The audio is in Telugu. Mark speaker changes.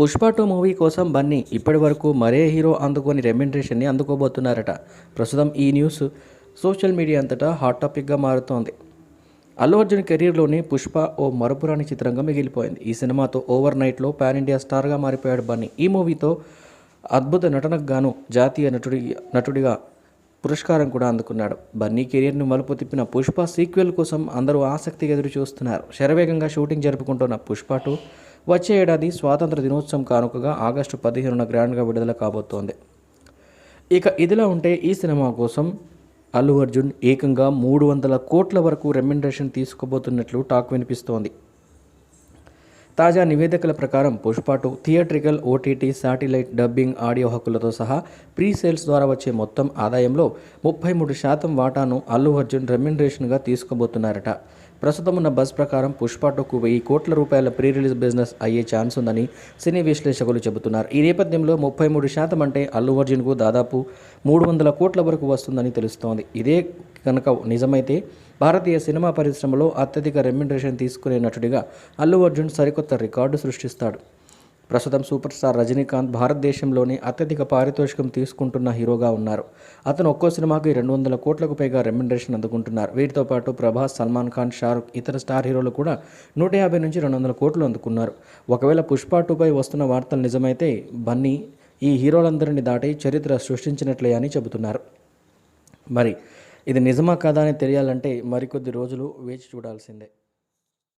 Speaker 1: పుష్ప టూ మూవీ కోసం బన్నీ ఇప్పటి వరకు మరే హీరో అందుకొని రెమ్యునరేషన్ని అందుకోబోతున్నారట. ప్రస్తుతం ఈ న్యూస్ సోషల్ మీడియా అంతటా హాట్ టాపిక్గా మారుతోంది. అల్లు అర్జున్ కెరీర్లోని పుష్ప ఓ మరపురాని చిత్రంగా మిగిలిపోయింది. ఈ సినిమాతో ఓవర్ నైట్లో పాన్ ఇండియా స్టార్గా మారిపోయాడు బన్నీ. ఈ మూవీతో అద్భుత నటనకు గాను జాతీయ నటుడి నటుడిగా పురస్కారం కూడా అందుకున్నాడు. బన్నీ కెరీర్ను మలుపు తిప్పిన పుష్ప సీక్వెల్ కోసం అందరూ ఆసక్తిగా ఎదురు చూస్తున్నారు శరవేగంగా షూటింగ్ జరుపుకుంటున్న పుష్ప టూ వచ్చే ఏడాది స్వాతంత్ర దినోత్సవం కానుకగా ఆగస్టు పదిహేనున గ్రాండ్గా విడుదల కాబోతోంది. ఇక ఇదిలా ఉంటే ఈ సినిమా కోసం అల్లు అర్జున్ ఏకంగా మూడు వందల కోట్ల వరకు రెమ్యునరేషన్ తీసుకోబోతున్నట్లు టాక్ వినిపిస్తోంది. తాజా నివేదికల ప్రకారం Pushpa two theatrical OTT satellite dubbing audio హక్కులతో సహా ప్రీ సేల్స్ ద్వారా వచ్చే మొత్తం ఆదాయంలో ముప్పై మూడు శాతం వాటాను అల్లు అర్జున్ రెమ్యునరేషన్గా తీసుకోబోతున్నారట. ప్రస్తుతం ఉన్న బస్ ప్రకారం పుష్పాటుకు వెయ్యి కోట్ల రూపాయల ప్రీ రిలీజ్ బిజినెస్ అయ్యే ఛాన్స్ ఉందని సినీ విశ్లేషకులు చెబుతున్నారు. ఈ నేపథ్యంలో ముప్పై మూడు శాతం అంటే అల్లు అర్జున్కు దాదాపు మూడు వందల కోట్ల వరకు వస్తుందని తెలుస్తోంది. ఇదే కనుక నిజమైతే భారతీయ సినిమా పరిశ్రమలో అత్యధిక రెమ్యునరేషన్ తీసుకునే నటుడిగా అల్లు అర్జున్ సరికొత్త రికార్డు సృష్టిస్తాడు. ప్రస్తుతం సూపర్ స్టార్ రజనీకాంత్ భారతదేశంలోనే అత్యధిక పారితోషికం తీసుకుంటున్న హీరోగా ఉన్నారు. అతను ఒక్కో సినిమాకి రెండు వందల కోట్లకు పైగా రెమ్యునరేషన్ అందుకుంటున్నారు. వీటితో పాటు ప్రభాస్ సల్మాన్ ఖాన్ షారుఖ్ ఇతర స్టార్ హీరోలు కూడా నూట యాభై నుంచి రెండు వందల కోట్లు అందుకున్నారు. ఒకవేళ పుష్ప టూపై వస్తున్న వార్తలు నిజమైతే బన్నీ ఈ హీరోలందరినీ దాటి చరిత్ర సృష్టించినట్లే అని చెబుతున్నారు. మరి ఇది నిజమా కాదా అని తెలియాలంటే మరికొద్ది రోజులు వేచి చూడాల్సిందే.